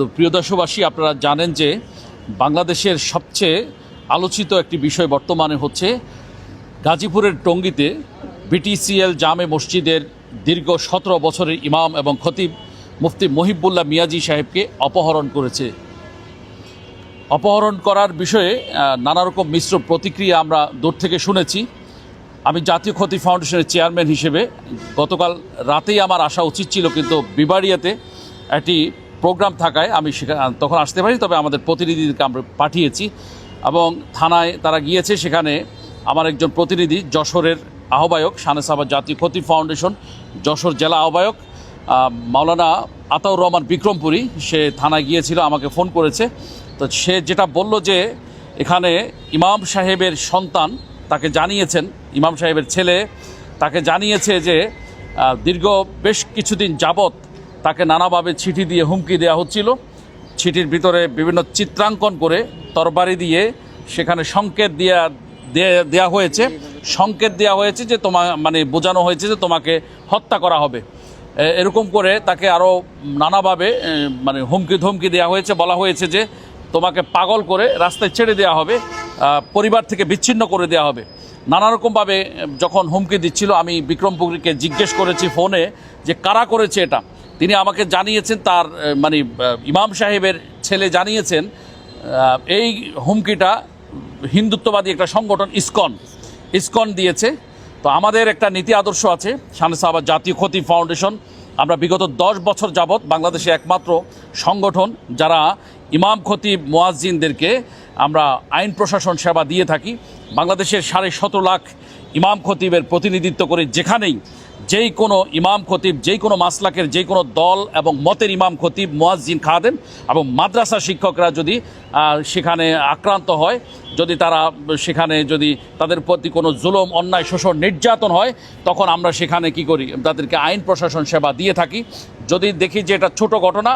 তো প্রিয় দর্শকবাসী, আপনারা জানেন যে বাংলাদেশের সবচেয়ে আলোচিত একটি বিষয় বর্তমানে হচ্ছে গাজীপুরের টঙ্গিতে বিটিসিএল জামে মসজিদের দীর্ঘ সতেরো বছরের ইমাম এবং খতিব মুফতি মহিবুল্লাহ মিয়াজি সাহেবকে অপহরণ করেছে। অপহরণ করার বিষয়ে নানা রকম মিশ্র প্রতিক্রিয়া আমরা দূর থেকে শুনেছি। আমি জাতীয় ক্ষতি ফাউন্ডেশনের চেয়ারম্যান হিসেবে গতকাল রাতেই আমার আসা উচিত ছিল, কিন্তু বিবাড়িয়াতে একটি প্রোগ্রাম থাকায় আমি তখন আসতে পারি তবে আমাদের প্রতিনিধিদেরকে আমরা পাঠিয়েছি। এবং থানায় তারা গিয়েছে, সেখানে আমার একজন প্রতিনিধি, যশোরের আহ্বায়ক, শানে সাবা জাতীয় ক্ষতি ফাউন্ডেশন, যশোর জেলা আহ্বায়ক মাওলানা আতাউর রহমান বিক্রমপুরী, সে থানায় গিয়েছিল, আমাকে ফোন করেছে। তো সে যেটা বলল যে, এখানে ইমাম সাহেবের সন্তান তাকে জানিয়েছেন, ইমাম সাহেবের ছেলে তাকে জানিয়েছে যে দীর্ঘ বেশ কিছুদিন যাবৎ তাকে নানাভাবে চিঠি দিয়ে হুমকি দেওয়া হচ্ছিল। চিঠির ভিতরে বিভিন্ন চিত্রাঙ্কন করে তরবারি দিয়ে সেখানে সংকেত দেওয়া দে- দেওয়া হয়েছে। সংকেত দেওয়া হয়েছে যে তোমা মানে বোঝানো হয়েছে যে তোমাকে হত্যা করা হবে। এরকম করে তাকে আরও নানাভাবে মানে হুমকি ধমকি দেওয়া হয়েছে। বলা হয়েছে যে তোমাকে পাগল করে রাস্তায় ছেড়ে দেওয়া হবে পরিবার থেকে বিচ্ছিন্ন করে দেওয়া হবে। নানা রকমভাবে যখন হুমকি দিচ্ছিল, আমি বিক্রমপুরীকে জিজ্ঞেস করেছি ফোনে যে কারা করেছে এটা। তিনি আমাকে জানিয়েছেন, তার মানে ইমাম সাহেবের ছেলে জানিয়েছেন এই হুমকিটা হিন্দুত্ববাদী একটা সংগঠন, ইসকন ইসকন দিয়েছে। তো আমাদের একটা নীতি আদর্শ আছে, শানে সাহাবা জাতীয় ক্ষতি ফাউন্ডেশন। আমরা বিগত দশ বছর যাবৎ বাংলাদেশে একমাত্র সংগঠন যারা ইমাম খতিব মোয়াজ্জিনদেরকে আমরা আইন প্রশাসন সেবা দিয়ে থাকি। বাংলাদেশের সাড়ে সতেরো লাখ ইমাম খতিবের প্রতিনিধিত্ব করে যেখানেই যেই কোনো ইমাম খতিব যেই কোনো মাসলাকের যেই কোনো দল এবং মতের ইমাম খতিব, মোয়াজ্জিন খাদেন এবং মাদ্রাসা শিক্ষকরা যদি সেখানে আক্রান্ত হয়, যদি তারা সেখানে যদি তাদের প্রতি কোনো জুলম, অন্যায়, শোষণ, নির্যাতন হয়, তখন আমরা সেখানে কি করি? তাদেরকে আইন প্রশাসন সেবা দিয়ে থাকি। যদি দেখি যে এটা ছোট ঘটনা,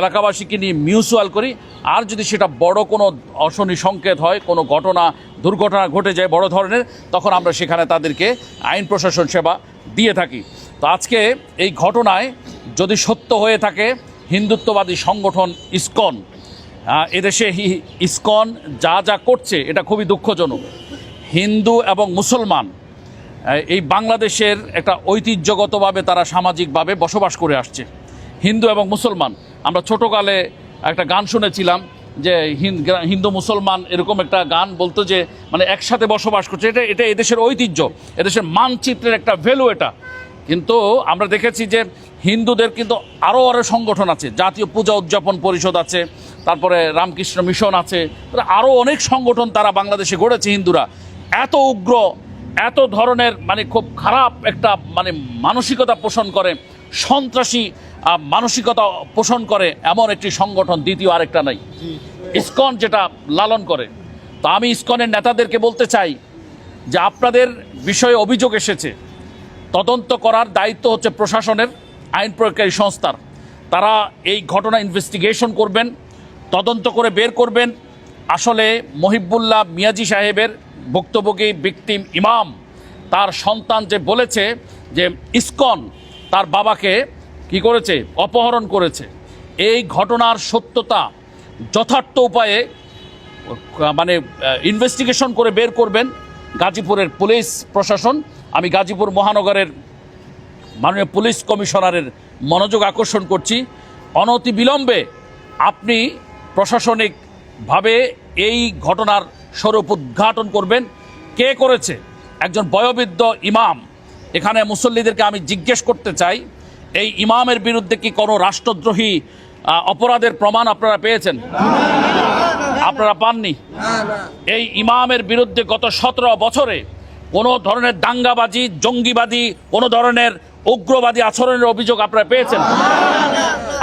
এলাকাবাসীকে নিয়ে মিউচুয়াল করি, আর যদি সেটা বড় কোনো অশনি সংকেত হয়, কোনো ঘটনা, দুর্ঘটনা ঘটে যায় বড় ধরনের, তখন আমরা সেখানে তাদেরকে আইন প্রশাসন সেবা দিয়ে থাকি। তো আজকে এই ঘটনায় যদি সত্য হয়ে থাকে, হিন্দুত্ববাদী সংগঠন ইসকন এদেশে ইসকন যা যা করছে, এটা খুবই দুঃখজনক। হিন্দু এবং মুসলমান এই বাংলাদেশের একটা ঐতিহ্যগতভাবে তারা সামাজিকভাবে বসবাস করে আসছে। হিন্দু এবং মুসলমান, আমরা ছোটোকালে একটা গান শুনেছিলাম যে হিন- হিন্দু মুসলমান এরকম একটা গান বলতো যে মানে একসাথে বসবাস করছে। এটা এটা এদেশের ঐতিহ্য, এদেশের মানচিত্রের একটা ভ্যালু এটা। কিন্তু আমরা দেখেছি যে হিন্দুদের কিন্তু আরও আরও সংগঠন আছে, জাতীয় পূজা উদযাপন পরিষদ আছে, তারপরে রামকৃষ্ণ মিশন আছে আরও অনেক সংগঠন তারা বাংলাদেশে গড়েছে হিন্দুরা। এত উগ্র, এত ধরনের মানে খুব খারাপ একটা মানে মানসিকতা পোষণ করে সন্ত্রাসী মানসিকতা পোষণ করে এমন একটি সংগঠন দ্বিতীয় আরেকটা নাই। ইসকন যেটা লালন করে। তো আমি ইসকনের নেতাদেরকে বলতে চাই যে আপনাদের বিষয়ে অভিযোগ এসেছে। তদন্ত করার দায়িত্ব হচ্ছে প্রশাসনের আইন প্রয়োগকারী সংস্থার। তারা এই ঘটনা ইনভেস্টিগেশন করবেন তদন্ত করে বের করবেন। আসলে মহিবুল্লাহ মিয়াজি সাহেবের বক্তব্যকে ভিকটিম ইমাম তার সন্তান যে বলেছে যে ইসকন তার বাবাকে কি করেছে? অপহরণ করেছে। এই ঘটনার সত্যতা যথার্থ উপায়ে মানে ইনভেস্টিগেশন করে বের করবেন গাজীপুরের পুলিশ প্রশাসন। আমি গাজীপুর মহানগরের মাননীয় পুলিশ কমিশনারের মনোযোগ আকর্ষণ করছি। অনতি বিলম্বে আপনি প্রশাসনিকভাবে এই ঘটনার স্বরূপ উদ্ঘাটন করবেন। কে করেছে? একজন বয়োবৃদ্ধ ইমাম। এখানে মুসল্লিদেরকে আমি জিজ্ঞেস করতে চাই, এই ইমামের বিরুদ্ধে কি কোনো রাষ্ট্রদ্রোহী অপরাধের প্রমাণ আপনারা পেয়েছেন? আপনারা পাননি? এই ইমামের বিরুদ্ধে গত সতেরো বছরে কোনো ধরনের দাঙ্গাবাজি, জঙ্গিবাদী, কোনো ধরনের উগ্রবাদী আচরণের অভিযোগ আপনারা পেয়েছেন?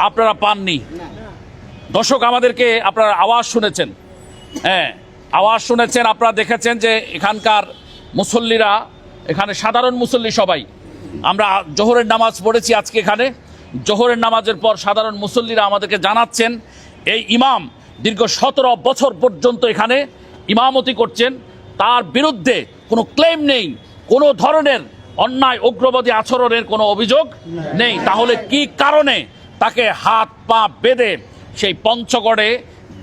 আপনারা পাননি? দর্শক, আমাদেরকে আপনারা আওয়াজ শুনেছেন। হ্যাঁ আওয়াজ শুনেছেন, আপনারা দেখেছেন যে এখানকার মুসল্লিরা এখানে সাধারণ মুসল্লি সবাই। আমরা জোহরের নামাজ পড়েছি আজকে এখানে। জোহরের নামাজের পর সাধারণ মুসল্লিরা আমাদেরকে জানাচ্ছেন, এই ইমাম দীর্ঘ সতেরো বছর পর্যন্ত এখানে ইমামতি করছেন। তার বিরুদ্ধে কোনো ক্লেম নেই, কোনো ধরনের অন্যায় উগ্রবাদী আচরণের কোনো অভিযোগ নেই। তাহলে কি কারণে তাকে হাত পা বেঁধে সেই পঞ্চগড়ে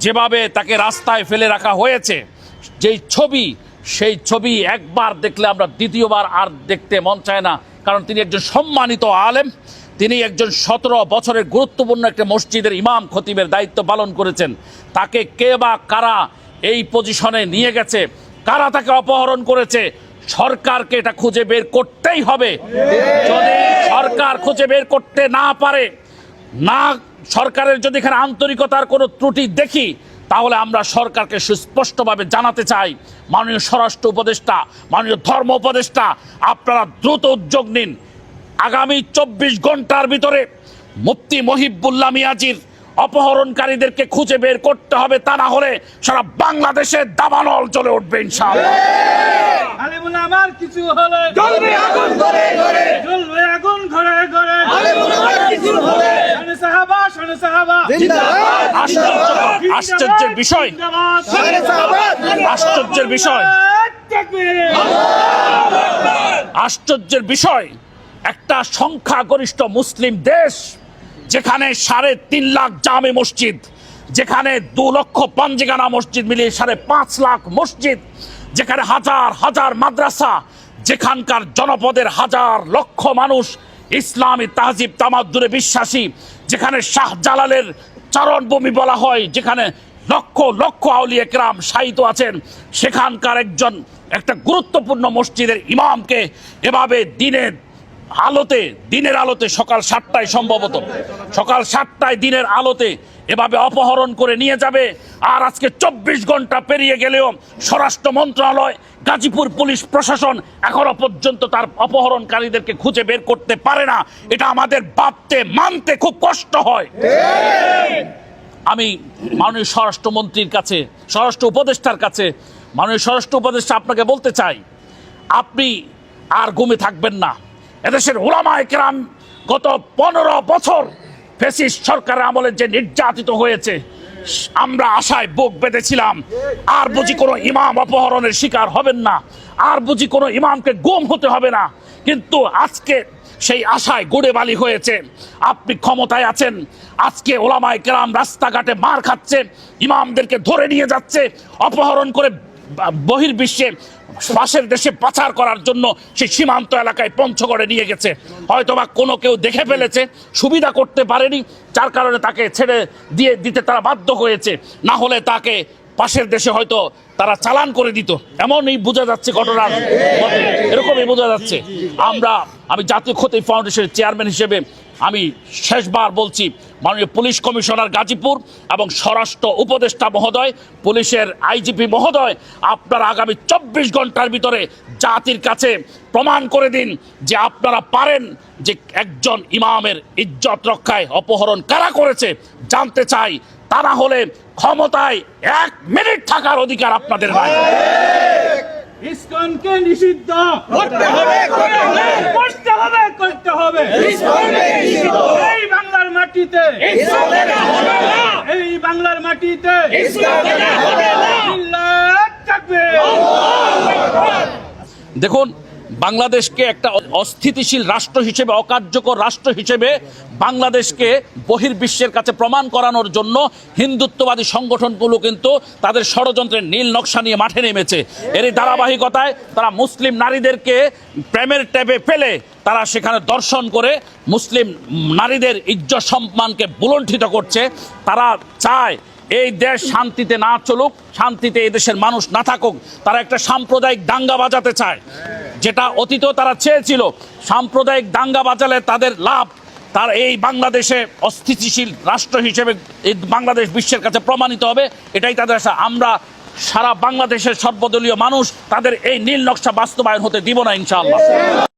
যেভাবে তাকে রাস্তায় ফেলে রাখা হয়েছে, যেই ছবি সেই ছবি একবার দেখলে আমরা দ্বিতীয়বার আর দেখতে মন চায় না। কারণ তিনি একজন সম্মানিত আলেম, তিনি একজন সতেরো বছরের গুরুত্বপূর্ণ একটা মসজিদের ইমাম খতিবের দায়িত্ব পালন করেছেন। তাকে কে বা কারা এই পজিশনে নিয়ে গেছে, কারা তাকে অপহরণ করেছে, সরকারকে এটা খুঁজে বের করতেই হবে। যদি সরকার খুঁজে বের করতে না পারে, না সরকারের যদি এখানে আন্তরিকতার কোনো ত্রুটি দেখি তাহলে আমরা সরকারকে সুস্পষ্টভাবে জানাতে চাই মাননীয় স্বরাষ্ট্র উপদেষ্টা মাননীয় ধর্ম উপদেষ্টা আপনারা দ্রুত উদ্যোগ নিন। আগামী চব্বিশ ঘণ্টার ভিতরে মুফতি মহিবুল্লাহ মিয়াজির অপহরণকারীদেরকে খুঁজে বের করতে হবে তা না হলে সারা বাংলাদেশে দাবানল চলে উঠবে ইনশাআল্লাহ। আমার কিছু হলে আগুন ঘরে ঘরে আগুন ঘরে ঘরে আমার কিছু হলে আশ্চর্যের বিষয়। আশ্চর্যের বিষয়। আশ্চর্যের বিষয়। একটা সংখ্যাগরিষ্ঠ মুসলিম দেশ যেখানে সাড়ে তিন লাখ জামে মসজিদ যেখানে দু লক্ষ পঞ্জিগানা মসজিদ মিলিয়ে সাড়ে পাঁচ লাখ মসজিদ যেখানে হাজার হাজার মাদ্রাসা যেখানকার জনপদের হাজার লক্ষ মানুষ ইসলামী তাহজিব তামাদ্দুরে বিশ্বাসী, যেখানে শাহজালালের চারণভূমি বলা হয়, যেখানে লক্ষ লক্ষ আউলিয়া কেরাম শায়িত আছেন, সেখানকার একজন, একটা গুরুত্বপূর্ণ মসজিদের ইমামকে এভাবে দিনের আলোতে দিনের আলোতে সকাল সাতটায় সম্ভবত, সকাল সাতটায় দিনের আলোতে এভাবে অপহরণ করে নিয়ে যাবে। আর আজকে চব্বিশ ঘণ্টা পেরিয়ে গেলেও স্বরাষ্ট্র মন্ত্রণালয়, গাজীপুর পুলিশ প্রশাসন এখনও পর্যন্ত তার অপহরণকারীদেরকে খুঁজে বের করতে পারে না। এটা আমাদের ভাবতে, মানতে খুব কষ্ট হয়। আমি মাননীয় স্বরাষ্ট্রমন্ত্রীর কাছে, স্বরাষ্ট্র উপদেষ্টার কাছে, মাননীয় স্বরাষ্ট্র উপদেষ্টা আপনাকে বলতে চাই, আপনি আর ঘুমে থাকবেন না। এদেশের ওলামায় কেরাম গত পনেরো বছর ফেসিস্ট সরকারের আমলে যে নির্যাতিত হয়েছে, আমরা আশায় বুক বেঁধেছিলাম, আর বুঝি কোনো ইমাম অপহরণের শিকার হবেন না, আর বুঝি কোনো ইমামকে গুম হতে হবে না, কিন্তু আজকে সেই আশায় গুড়ে বালি হয়েছে, আপনি ক্ষমতায় আছেন, আজকে ওলামায় কেরাম রাস্তাঘাটে মার খাচ্ছে, ইমামদেরকে ধরে নিয়ে যাচ্ছে, অপহরণ করে বহির্বিশ্বে পাশের দেশে পাচার করার জন্য সেই সীমান্ত এলাকায় পঞ্চগড়ে নিয়ে গেছে। হয়তোবা কোনো কেউ দেখে ফেলেছে, সুবিধা করতে পারেনি, যার কারণে তাকে ছেড়ে দিয়ে দিতে তারা বাধ্য হয়েছে। না হলে তাকে পাশের দেশে হয়তো তারা চালান করে দিত। এমনই বোঝা যাচ্ছে ঘটনার। এরকমই বোঝা যাচ্ছে। আমরা, আমি জাতীয় ক্ষতি ফাউন্ডেশনের চেয়ারম্যান হিসেবে আমি শেষবার বলছি, মাননীয় পুলিশ কমিশনার গাজীপুর এবং স্বরাষ্ট্র উপদেষ্টা মহোদয়, পুলিশের আইজিপি মহোদয়, আপনারা আগামী চব্বিশ ঘণ্টার ভিতরে জাতির কাছে প্রমাণ করে দিন যে আপনারা পারেন যে একজন ইমামের ইজ্জত রক্ষায় অপহরণ কারা করেছে। জানতে চাই তা না হলে ক্ষমতায় এক মিনিট থাকার অধিকার আপনাদের নাই। ইসকনকে নিষিদ্ধ। করতে হবে করতে হবে। করতে হবে করতে হবে। এই বাংলার মাটিতে। ইসলামে হবে না। এই বাংলার মাটিতে। দেখুন বাংলাদেশকে একটা অস্থিতিশীল রাষ্ট্র হিসেবে, অকার্যকর রাষ্ট্র হিসেবে বাংলাদেশকে বহির্বিশ্বের কাছে প্রমাণ করানোর জন্য হিন্দুত্ববাদী সংগঠনগুলো কিন্তু তাদের ষড়যন্ত্রের নীল নকশা নিয়ে মাঠে নেমেছে। এরই ধারাবাহিকতায় তারা মুসলিম নারীদেরকে প্রেমের ট্যাবে ফেলে তারা সেখানে দর্শন করে মুসলিম নারীদের ইজ্জত সম্মানকে বুলণ্ঠিত করছে। তারা চায় এই দেশ শান্তিতে না চলুক, শান্তিতে এই দেশের মানুষ না থাকুক। তারা একটা সাম্প্রদায়িক দাঙ্গা বাজাতে চায়। যেটা অতীতেও তারা চেয়েছিল, সাম্প্রদায়িক দাঙ্গা বাজালে তাদের লাভ, তার এই বাংলাদেশে অস্থিতিশীল রাষ্ট্র হিসেবে এই বাংলাদেশ বিশ্বের কাছে প্রমাণিত হবে, এটাই তাদের আশা। আমরা সারা বাংলাদেশের সর্বদলীয় মানুষ, তাদের এই নীল নকশা বাস্তবায়ন হতে দিব না, ইনশাআল্লাহ।